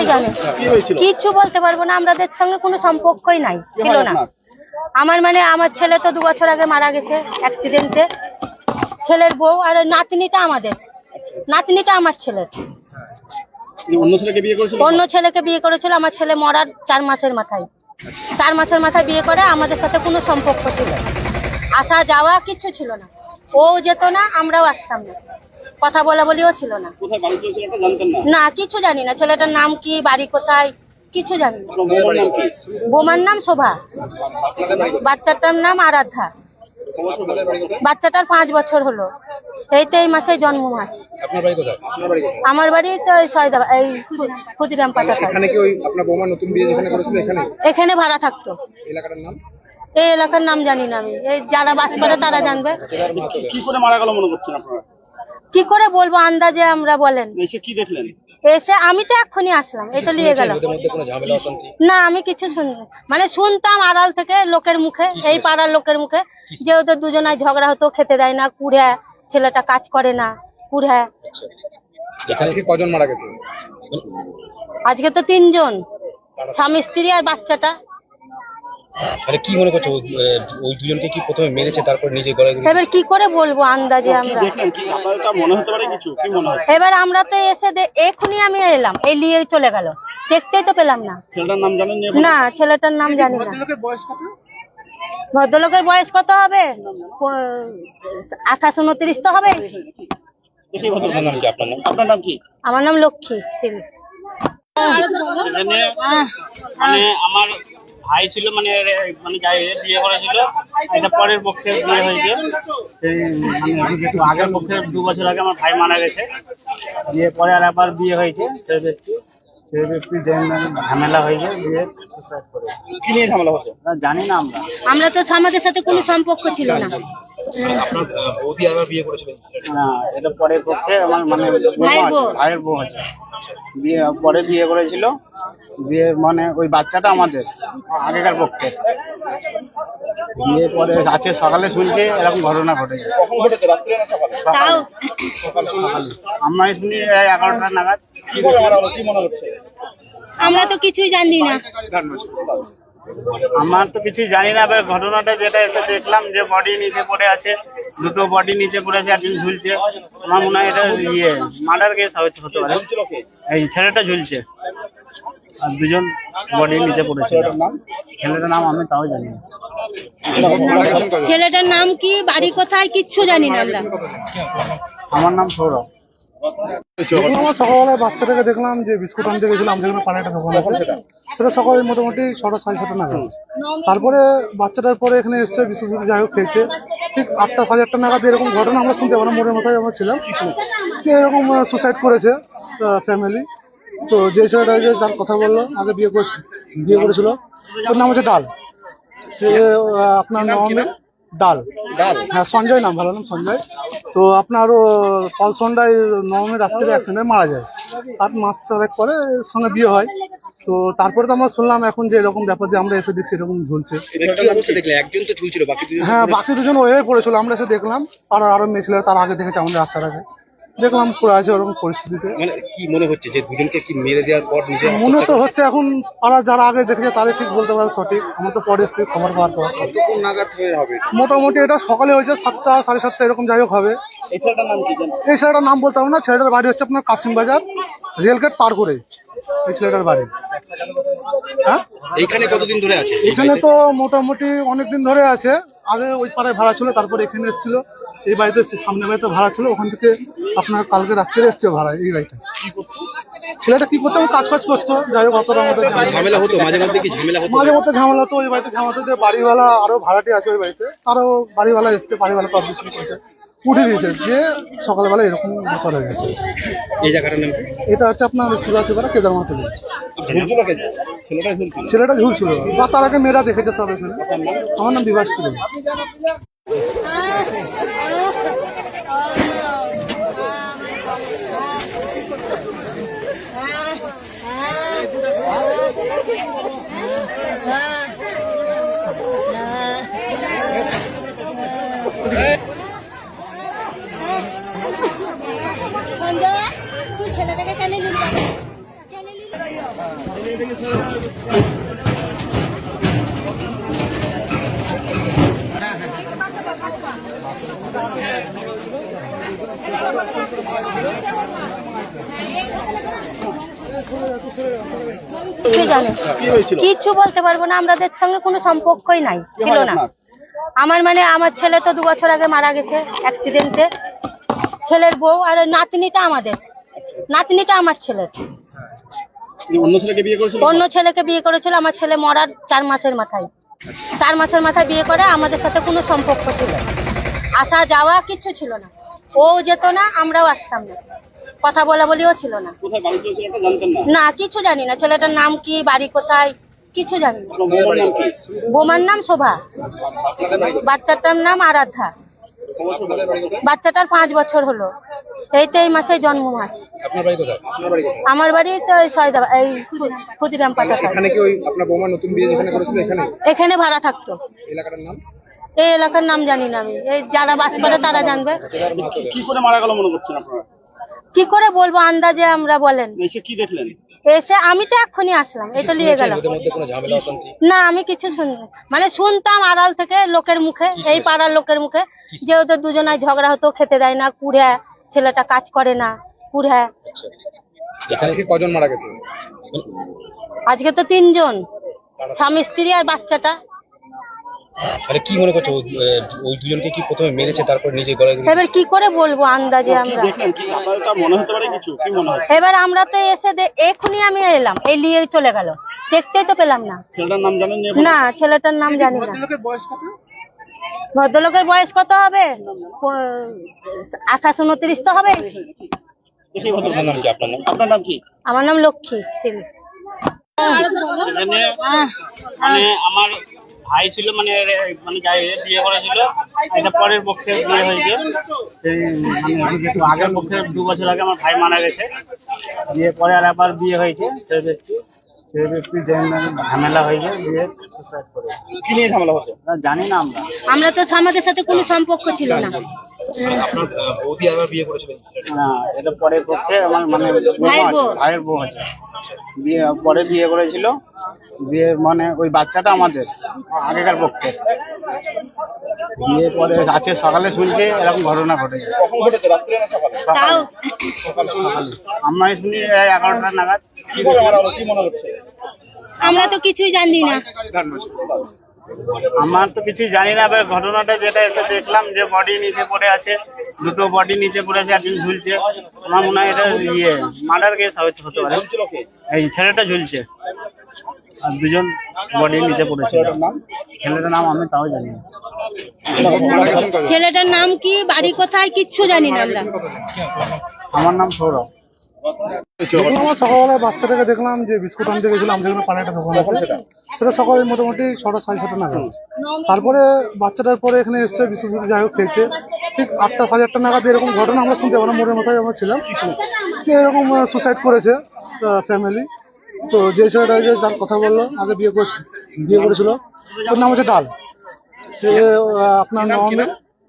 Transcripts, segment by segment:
কে জানে? কিচ্ছু বলতে পারব না আমাদের সঙ্গে কোনো সম্পর্কই নাই ছিল না। আমার মানে আমার ছেলে তো দু বছর আগে মারা গেছে অ্যাক্সিডেন্টে ছেলের বউ আর নাতনিটা আমাদের। নাতনিটা আমার ছেলের। অন্য ছেলেকে বিয়ে করেছিল? অন্য ছেলেকে বিয়ে করেছিল আমার ছেলে মরার চার মাসের মাথায়। চার মাসের মাথায় বিয়ে করে আমাদের সাথে কোনো সম্পর্ক ছিল। আসা যাওয়া কিচ্ছু ছিল না। ও যেত না আমরাও আসতাম না। কথা বলা বলিও ছিল না। না কিছু জানি না। ছেলেটার নাম কি বাড়ি কোথায় কিছু জানি না। বৌমার নাম কি? বোমার নাম শোভা। বাচ্চাটার নাম আরাধ্যা? বাচ্চাটার পাঁচ বছর হলো। এই তো এই মাসে জন্ম মাস। আমার বাড়ি তো এই ক্ষুদিরাম এখানে ওই আপনার বৌমা নতুন বিয়ে যেখানে করেছিল এখানে? এখানে ভাড়া থাকতো। এই এলাকার নাম জানি না আমি। এই যারা বাস করে তারা জানবে। কি- কি করে মারা গেল মনে করছেন আপনারা? কি করে বলব আন্দাজে আমরা বলেন? এসে কি দেখলেন? এসে আমি তো এক্ষুনি আসলাম এই তো নিয়ে গেলাম। মধ্যে কোনো ঝামেলা অশান্তি না আমি কিছু শুনি মানে শুনতাম আড়াল থেকে লোকের মুখে এই পাড়ার লোকের মুখে যে ওদের দুজনায় ঝগড়া হতো খেতে দেয় না কুড়ে ছেলেটা কাজ করে না কুড়ে। আজকে কজন মারা গেছে? আজকে তো তিনজন স্বামী স্ত্রী আর বাচ্চাটা। মানে কি মনে করছ ওই, দুজনকে কি প্রথমে মেরেছে তারপর নিজে গলায় এবার কি করে বলব আন্দাজে আমরা? দেখলেন? কি আপনাদের তো মনে হতে পারে কিছু? কি মনে হয়? এবার আমরা তো এসে দে- এক্ষুনি আমি এলাম এই নিয়ে চলে গেল। দেখতেই তো পেলাম না। ছেলেটার নাম জানেন না ছেলেটার নাম জানি না। বয়স কত? ভদ্রলোকের বয়স কত হবে? আঠাশ উনত্রিশ তো হবে। দেখি ভদ্র আপনার নাম কি? আপনার নাম? আপনার নাম কি? আমার নাম লক্ষ্মী সিং। মানে আমার ভাই ছিল মানে মানে যাই বিয়ে করেছিল। এটা পরের পক্ষে বিয়ে হয়েছে। সেই মানে আগের পক্ষে দু বছর আগে আমার ভাই মারা গেছে। বিয়ে পরে আর আবার বিয়ে হয়েছে। সেই ব্যক্তি সেই ব্যক্তি ঝামেলা হয়েছে বিয়ে সুসাইড করে কি নিয়ে ঝামেলা হতো জানি না আমরা। আমরা তো আমাদের সাথে কোনো সম্পর্ক ছিল না। আপনার বৌদি আবার বিয়ে করেছিলেন? না এটা পরের পক্ষে আমার মানে ভাইয়ের বউ। আছে বিয়ে পরে বিয়ে করেছিল বিয়ে মানে ওই বাচ্চাটা আমাদের আগেকার পক্ষে। বিয়ে পরে আছে সকালে শুনছে এরকম ঘটনা তাও? আমরা শুনি এই এগারোটা নাগাদ। কি মনে হচ্ছে? আমরা তো কিছুই জানি না। আমার তো কিছুই জানি না এবার ঘটনাটা যেটা এসে দেখলাম যে বডি নিচে পড়ে আছে দুটো বডি নিচে পড়ে আছে একজন ঝুলছে। আমার মনে হয় এটা ইয়ে মার্ডার কেস হতে পারে। এই ছেলেটা ঝুলছে। আর দুজন বডি নিচে পড়েছে। ছেলেটার নাম আমি তাও জানি না। ছেলেটার নাম কি বাড়ি কোথায় কিচ্ছু জানি না আমরা। আমার নাম সৌরভ। আমার সকালবেলায় বাচ্চাটাকে দেখলাম যে বিস্কুট আনতে গেছিলাম আমাদের এখানে একটা দোকান আছে সেটা। সকালে মোটামুটি ছটা সাড়ে ছটা নাগাদ। তারপরে বাচ্চাটার পরে এখানে এসছে বিস্কুট যাই হোক খেয়েছে। ঠিক আটটা সাড়ে আটটা নাগাদ এরকম ঘটনা আমরা শুনতে পারি মোড়ের মাথায় আমরা ছিলাম। যে এরকম সুসাইড করেছে ফ্যামিলি তো যে ছেলেটা যার কথা বলল আগে বিয়ে করছে বিয়ে করেছিল ওর নাম হচ্ছে ডাল। সে আপনার নাম? ডাল। ডাল। হ্যাঁ সঞ্জয় নাম ভালো নাম সঞ্জয়। তো আপনার ও পলসন্ডায় নবমী রাত্রে অ্যাক্সিডেন্টে মারা যায়। আর মাস চারেক পরে সঙ্গে বিয়ে হয়। তো তারপরে তো আমরা শুনলাম এখন যে এরকম ব্যাপার যে আমরা এসে দেখছি এরকম ঝুলছে। একজন তো ঝুলছিল বাকি হ্যাঁ বাকি দুজন ওয়ে পড়েছিল। আমরা এসে দেখলাম আর আরও মেয়ে ছিল তার আগে দেখেছি আমাদের আসার আগে। দেখলাম পড়ে আছে ওরকম পরিস্থিতিতে। মানে কি মনে হচ্ছে যে দুজনকে কি মেরে দেওয়ার পর নিজে মনে তো হচ্ছে এখন তারা যারা আগে দেখেছে তারাই ঠিক বলতে পারে সঠিক। আমরা তো পরে এসছি খবর পাওয়ার পর। কতক্ষণ নাগাদ হবে? মোটামুটি এটা সকালে হয়েছে সাতটা সাড়ে সাতটা এরকম যাই হোক হবে। এই ছেলেটার নাম কি এই ছেলেটার নাম বলতে পারব না। ছেলেটার বাড়ি হচ্ছে আপনার কাশিম বাজার রেলগেট পার করে। এই ছেলেটার বাড়ি। হ্যাঁ? এইখানে কতদিন ধরে আছে? এখানে তো মোটামুটি অনেকদিন ধরে আছে। আগে ওই পাড়ায় ভাড়া ছিল তারপরে এখানে এসেছিল। এই বাড়িতে সামনে বাড়িতে ভাড়া ছিল ওখান থেকে আপনার কালকে রাত্রে এসছে ভাড়া এই বাড়িটা ছেলেটা কি করতো? কাজ ফাজ করতো যাই হোক অতটা আমাদের ঝামেলা হতো মাঝে কি ঝামেলা হতো? মাঝে মধ্যে ঝামেলা হতো ওই বাড়িতে ঝামেলা হতো যে বাড়িওয়ালা আরও ভাড়াটি আছে ওই বাড়িতে তারও বাড়িওয়ালা এসছে বাড়িওয়ালা পাবলিশিং করছে। উঠে দিয়েছে যে সকালবেলা এরকম ব্যাপার হয়ে গেছে। এই জায়গাটার নাম এটা হচ্ছে আপনার কুলাশিপাড়া কেদারনাথ থেকে। ঝুলছিল কে ছেলেটা ঝুলছিল? ছেলেটা ঝুলছিল। বা তার আগে মেয়েরা দেখেছে সব এখানে। আমার নাম বিভাস ছিল সঞ্জয় তুই ছেলেটাকে কেন নিলি বাবা? কেন নিলি কে জানে কিচ্ছু বলতে পারব না আমাদের সঙ্গে কোনো সম্পর্কই নাই ছিল না। আমার মানে আমার ছেলে তো দু বছর আগে মারা গেছে অ্যাক্সিডেন্টে ছেলের বউ আর নাতনিটা আমাদের। নাতনিটা আমার ছেলের। অন্য ছেলেকে বিয়ে করেছিল? অন্য ছেলেকে বিয়ে করেছিল আমার ছেলে মরার চার মাসের মাথায়। চার মাসের মাথায় বিয়ে করে আমাদের সাথে কোনো সম্পর্ক ছিল না। আসা যাওয়া কিচ্ছু ছিল না। ও যেত না আমরাও আসতাম না। কথা বলা বলিও ছিল না। কোথায় বাড়ি ছিল সেটা জানতেন না? না কিছু জানি না। ছেলেটার নাম কি বাড়ি কোথায় কিছু জানি না। বৌমার নাম কি? বোমার নাম শোভা। বাচ্চাটার নাম আরাধ্যা? বাচ্চাটার পাঁচ বছর হলো। এই তো এই মাসে জন্ম মাস আপনার বাড়ি কোথায়? আপনার বাড়ি কোথায়? আমার বাড়ি তো এই ক্ষুদিরাম পাটা এখানে ওই আপনার বৌমা নতুন বিয়ে যেখানে করেছিল এখানে? এখানে ভাড়া থাকতো। এলাকাটার নাম? এই এলাকার নাম জানি না আমি। এই যারা বাস করে তারা জানবে। কি করে মারা গেল মনে করছেন আপনারা? কি করে বলব আন্দাজে আমরা বলেন। এসে কি দেখলেন? এসে আমি তো এক্ষুনি আসলাম এই তো নিয়ে গেলাম। না আমি কিছু শুনি মানে শুনতাম আড়াল থেকে লোকের মুখে এই পাড়ার লোকের মুখে যে ওদের দুজনায় ঝগড়া হতো খেতে দেয় না কুড়ে ছেলেটা কাজ করে না কুড়ে। এখানে কি কজন মারা গেছে? আজকে তো তিনজন স্বামী স্ত্রী আর বাচ্চাটা। মানে কি মনে করছ? ওই দুজনকে কি প্রথমে মেরেছে তারপর নিজে গলায় এবার কি করে বলব আন্দাজে আমরা? দেখলেন? কি আপনাদের তো মনে হতে পারে কিছু? কি মনে হয় এবার আমরা তো এসে এক্ষুনি আমি এলাম এই নিয়ে চলে গেল। দেখতেই তো পেলাম না। ছেলেটার নাম জানেন না ছেলেটার নাম জানি না। ভদ্রলোকের বয়স কত? হবে? আঠাশ উনত্রিশ তো হবে। দেখি ভদ্র আপনার নাম কি আপনার নাম? আপনার নাম কি? আমার নাম লক্ষ্মী সিং। সেখানে মানে আমার ভাই ছিল মানে মানে গায়ে বিয়ে করেছিল এটা পরের পক্ষে বিয়ে হয়েছে। সেই মানে একটু আগের পক্ষে দু বছর আগে আমার ভাই মারা গেছে। বিয়ে পরে আর আবার বিয়ে হয়েছে। সে ব্যক্তি সে ব্যক্তি ঝামেলা হয়েছে বিয়ে সুসাইড করেছে কি নিয়ে ঝামেলা হতো জানি না আমরা। আমরা তো আমাদের সাথে কোনো সম্পর্ক ছিল না। আপনার বৌদি আবার বিয়ে করেছিলেন। না এটা পরের পক্ষে আমার মানে ভাইয়ের বউ। আছে। বিয়ে পরে বিয়ে করেছিল। বিয়ে মানে ওই বাচ্চাটা আমাদের আগেকার পক্ষে। বিয়ে পরে আছে সকালে শুনছে এরকম ঘটনা ঘটেছে কখন ঘটেছে? রাত্রে না সকালে? তাও সকালে। আমরা শুনি এই এগারোটা নাগাদ। মনে আমরা তো কিছুই জানি না। আমার তো কিছু জানি না এবার ঘটনাটা যেটা এসে দেখলাম যে বডি নিচে পড়ে আছে দুটো বডি নিচে পড়ে আছে একজন ঝুলছে। আমার মনে হয় এটা ইয়ে মার্ডার কেস হতে পারে। এই ছেলেটা ঝুলছে। আর দুজন বডি নিচে পড়েছে। ছেলেটার নাম আমি তাও জানি না। ছেলেটার নাম কি বাড়ি কোথায় কিচ্ছু জানি না আমরা। আমার নাম সৌরভ। আমার বাচ্চাটাকে দেখলাম যে বিস্কুট আনতে গেছিলাম আমাদের এখানে পাড়ায় একটা দোকান আছে। সেটা সকালে মোটামুটি ছটা সাড়ে ছটা নাগাদ। তারপরে বাচ্চাটার পরে এখানে এসছে বিস্কুট যাই হোক খেয়েছে। ঠিক আটটা সাড়ে আটটা নাগাদ এরকম ঘটনা আমরা শুনতে আমরা মোড়ের মাথায় আমরা ছিলাম। যে এরকম সুসাইড করেছে ফ্যামিলি তো যে ছেলেটা যে যার কথা বলল আগে বিয়ে করছে বিয়ে করেছিল ওর নাম হচ্ছে ডাল। যে আপনার নাম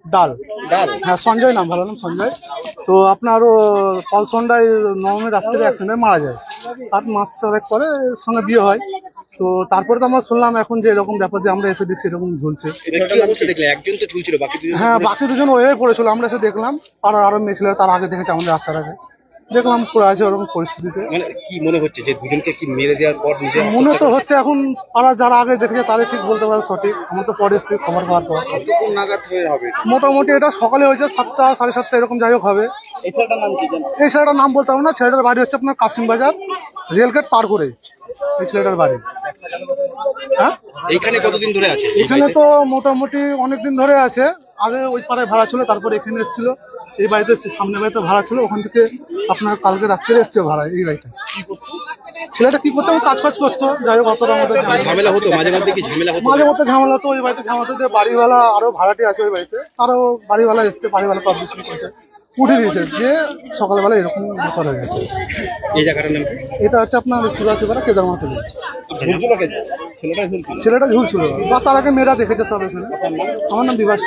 ডাল। ডাল হ্যাঁ সঞ্জয় নাম, ভালো নাম সঞ্জয়। তো আপনার ও পলসন্ডায় নবমী রাত্রে অ্যাক্সিডেন্টে মারা যায়। আট মাস চারেক পরে সঙ্গে বিয়ে হয়। তো তারপরে তো আমরা শুনলাম এখন যে এরকম ব্যাপার যে আমরা এসে দেখছি এরকম ঝুলছে। হ্যাঁ বাকি দুজন ওয়ে পড়েছিল, আমরা এসে দেখলাম। আর আরও মেয়ে ছিল, তার আগে দেখেছি আমাদের আসার আগে। দেখলাম পড়ে আছে ওরকম পরিস্থিতিতে। মানে কি মনে হচ্ছে যে দুজনকে কি মেরে দেওয়ার পর নিজে মনে তো হচ্ছে এখন পাড়া যারা আগে দেখেছে তাদের ঠিক বলতে পারে সঠিক। আমরা তো পরে এসছি খবর পাওয়ার পর। নাগাদ হয়ে হবে? মোটামুটি এটা সকালে হয়েছে সাতটা সাড়ে সাতটা এরকম যাই হোক হবে। এই ছেলেটার নাম কি এই ছেলেটার নাম বলতে পারব না। ছেলেটার বাড়ি হচ্ছে আপনার কাশিম বাজার রেলগেট পার করে। এই ছেলেটার বাড়ি। হ্যাঁ? এইখানে কতদিন ধরে আছে? এখানে তো মোটামুটি অনেকদিন ধরে আছে। আগে ওই পাড়ায় ভাড়া ছিল তারপর এখানে এসেছিল। এই বাড়িতে সামনে বাড়িতে ভাড়া ছিল ওখান থেকে আপনার কালকে রাত্রে এসছে ভাড়া এই বাড়িটা ছেলেটা কি করতো? কাজ ফাজ করতো যাই হোক অতটা আমাদের ঝামেলা। হতো মাঝে মধ্যে কি ঝামেলা হতো? মাঝে মধ্যে ঝামেলা হতো ওই বাড়িতে ঝামেলা হতো বাড়িওয়ালা আরও ভাড়াটি আছে ওই বাড়িতে তারও বাড়িওয়ালা এসছে বাড়িওয়ালা পাবলিশিং করেছে। উঠে দিয়েছে যে সকালবেলা এরকম ব্যাপার হয়ে গেছে। এই জায়গাটার নাম এটা হচ্ছে আপনার তুলাচিপাড়া কেদারমাথ ঝুলছিল কে? ছেলেটা ঝুলছিল? বা তার আগে মেয়েরা দেখেছে সব এখানে। আমার নাম বিভাস